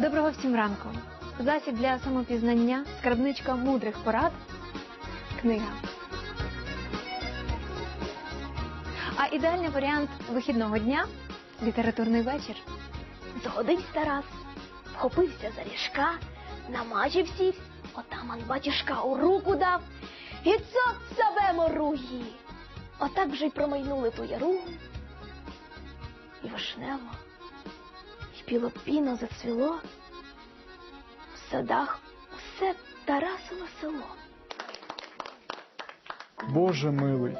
Доброго всім ранку. Засіб для самопізнання, скарбничка мудрих порад, книга. А ідеальний варіант вихідного дня літературний вечір. Згодився Тарас, вхопився за ріжка, намажив отаман батюшка у руку дав, і цоп себе моруї. Отак вже й промайнули ту яругу, і вишнево, і білопіно зацвіло, садах усе Тарасове село. Боже милий,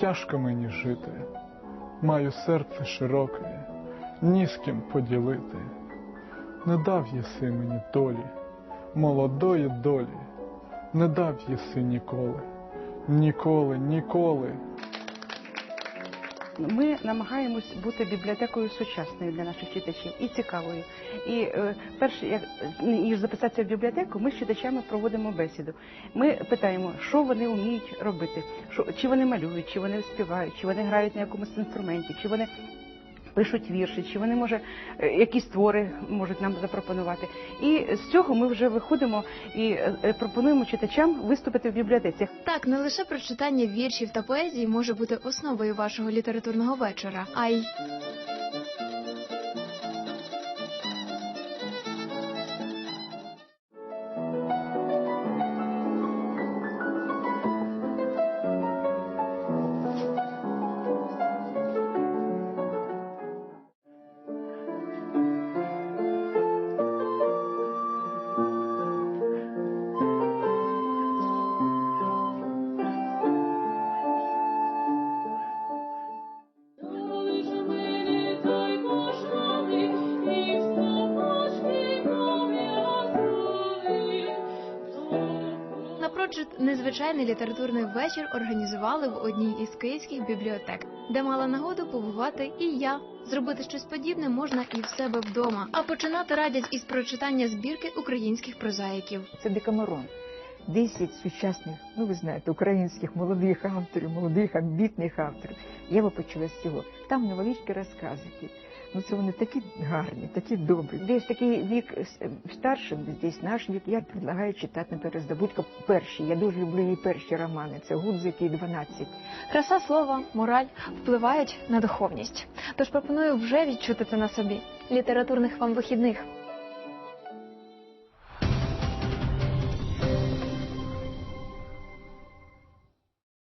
тяжко мені жити, маю серце широке, ні з ким поділити. Не дав єси мені долі, молодої долі, не дав єси ніколи, ніколи, ніколи. Ми намагаємось бути бібліотекою сучасною для наших читачів і цікавою. І е, перше, як ніж записатися в бібліотеку, ми з читачами проводимо бесіду. Ми питаємо, що вони вміють робити, що, чи вони малюють, чи вони співають, чи вони грають на якомусь інструменті, чи вони пишуть вірші, чи вони може е, якісь твори можуть нам запропонувати. І з цього ми вже виходимо і е, пропонуємо читачам виступити в бібліотеці. Так, не лише прочитання віршів та поезії може бути основою вашого літературного вечора, а й Напрочуд незвичайний літературний вечір організували в одній із київських бібліотек, де мала нагоду побувати і я. Зробити щось подібне можна і в себе вдома. А починати радять із прочитання збірки українських прозаїків. Це Декамерон. Десять сучасних, ну ви знаєте, українських молодих авторів, молодих амбітних авторів. Я би почала з цього. Там невеличкі розказики. Ну це вони такі гарні, такі добрі. Десь такий вік е, старшим, десь наш вік. Я предлагаю читати, наприклад, Здобутка перші. Я дуже люблю її перші романи. Це Гудзики і 12. Краса слова, мораль впливають на духовність. Тож пропоную вже відчути це на собі. Літературних вам вихідних.